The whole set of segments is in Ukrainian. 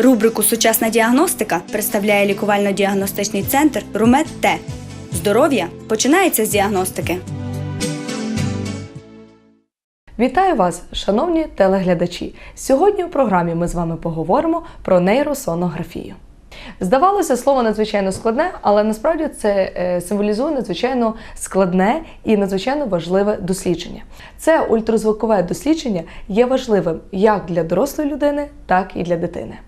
Рубрику Сучасна діагностика представляє лікувально-діагностичний центр Румет Т. Здоров'я починається з діагностики. Вітаю вас, шановні телеглядачі! Сьогодні у програмі ми з вами поговоримо про нейросонографію. Здавалося, слово надзвичайно складне, але насправді це е, символізує надзвичайно складне і надзвичайно важливе дослідження. Це ультразвукове дослідження є важливим як для дорослої людини, так і для дитини.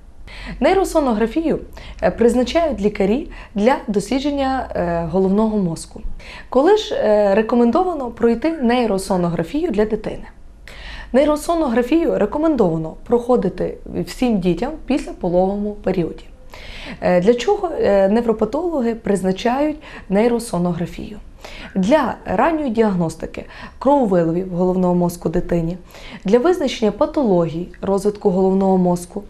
Нейросонографію е, призначають лікарі для дослідження е, головного мозку. Коли ж е, рекомендовано пройти нейросонографію для дитини? Нейросонографію рекомендовано проходити всім дітям після пологовому періоді. Е, Для чого е, невропатологи призначають нейросонографію? Для ранньої діагностики крововиливів головного мозку дитині, для визначення патологій розвитку головного мозку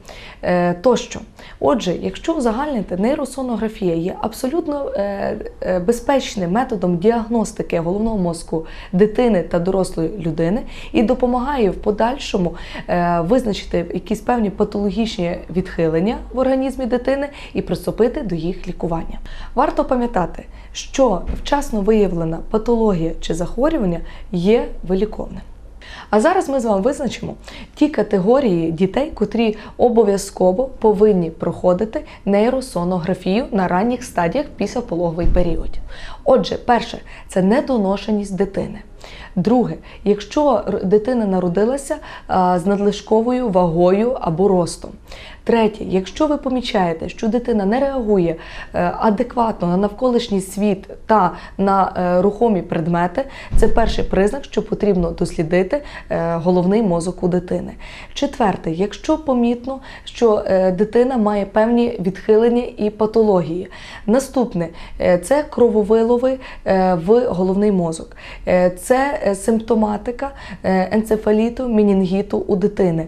е, тощо. Отже, якщо узагальнити, нейросонографія є абсолютно безпечним методом діагностики головного мозку дитини та дорослої людини і допомагає в подальшому визначити якісь певні патологічні відхилення в організмі дитини і приступити до їх лікування. Варто пам'ятати, що вчасно виявлена патологія чи захворювання є виліковним. А зараз ми з вами визначимо ті категорії дітей, котрі обов'язково повинні проходити нейросонографію на ранніх стадіях після пологовий період. Отже, перше це недоношеність дитини. Друге, якщо дитина народилася з надлишковою вагою або ростом. Третє, якщо ви помічаєте, що дитина не реагує е, адекватно на навколишній світ та на е, рухомі предмети, це перший признак, що потрібно дослідити е, головний мозок у дитини. Четверте, якщо помітно, що дитина має певні відхилення і патології. Наступне це крововилови в головний мозок. Е, Це е, симптоматика е, енцефаліту, мінінгіту у дитини.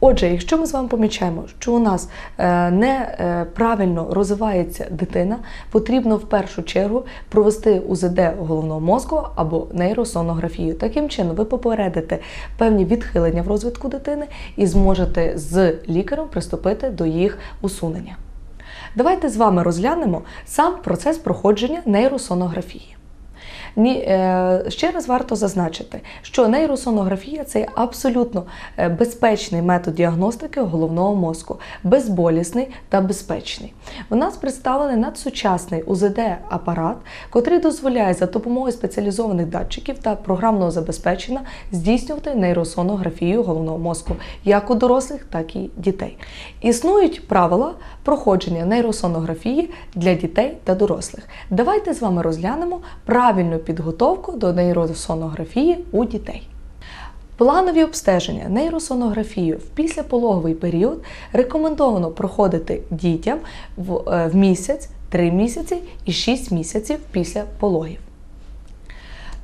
Отже, якщо ми з вами помічаємо, що у нас е, неправильно розвивається дитина, потрібно в першу чергу провести УЗД головного мозку або нейросонографію. Таким чином, ви попередите певні відхилення в розвитку дитини і зможете з лікарем приступити до їх усунення. Давайте з вами розглянемо сам процес проходження нейросонографії. Е, ще раз варто зазначити, що нейросонографія це абсолютно е, безпечний метод діагностики головного мозку, безболісний та безпечний. У нас представлений надсучасний УЗД-апарат, котрий дозволяє за допомогою спеціалізованих датчиків та програмного забезпечення здійснювати нейросонографію головного мозку як у дорослих, так і дітей. Існують правила проходження нейросонографії для дітей та дорослих. Давайте з вами розглянемо правильну підготовку до нейросонографії у дітей. Планові обстеження нейросонографію в післяпологовий період рекомендовано проходити дітям в, е, місяць, 3 місяці і 6 місяців після пологів.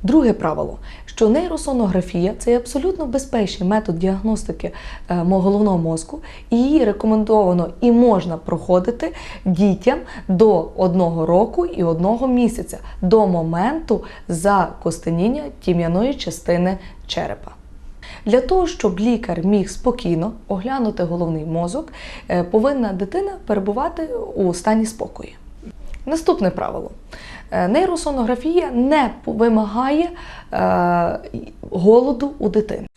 Друге правило, що нейросонографія це абсолютно безпечний метод діагностики е, головного мозку, і її рекомендовано і можна проходити дітям до одного року і одного місяця до моменту закостеніння тім'яної частини черепа. Для того, щоб лікар міг спокійно оглянути головний мозок, е, повинна дитина перебувати у стані спокою. Наступне правило. Е, Нейросонографія не вимагає е, голоду у дитини.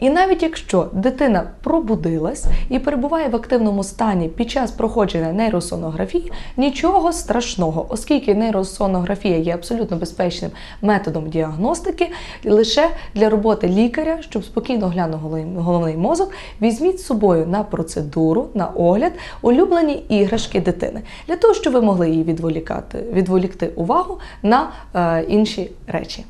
І навіть якщо дитина пробудилась і перебуває в активному стані під час проходження нейросонографії, нічого страшного, оскільки нейросонографія є абсолютно безпечним методом діагностики, лише для роботи лікаря, щоб спокійно глянув головний- мозок, візьміть з собою на процедуру, на огляд улюблені іграшки дитини, для того, щоб ви могли її відволікати, відволікти увагу на е, інші речі.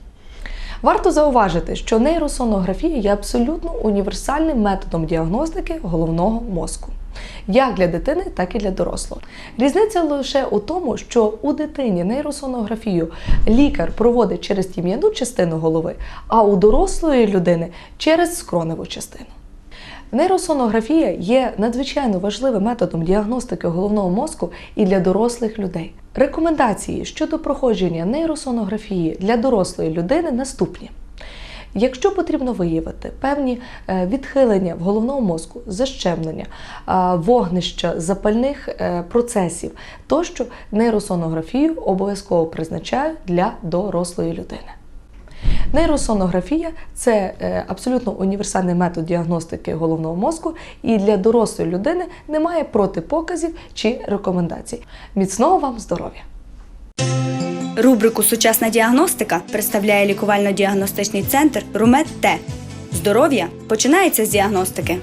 Варто зауважити, що нейросонографія є абсолютно універсальним методом діагностики головного мозку. Як для дитини, так і для дорослого. Різниця лише у тому, що у дитині нейросонографію лікар проводить через тім'яну частину голови, а у дорослої людини через скроневу частину. Нейросонографія є надзвичайно важливим методом діагностики головного мозку і для дорослих людей. Рекомендації щодо проходження нейросонографії для дорослої людини наступні. Якщо потрібно виявити певні е, відхилення в головному мозку, защемлення, вогнища запальних е, процесів, тощо нейросонографію обов'язково призначають для дорослої людини. Нейросонографія це е, абсолютно універсальний метод діагностики головного мозку, і для дорослої людини немає протипоказів чи рекомендацій. Міцного вам здоров'я! Рубрику Сучасна діагностика представляє лікувально-діагностичний центр Румет Т. Здоров'я починається з діагностики.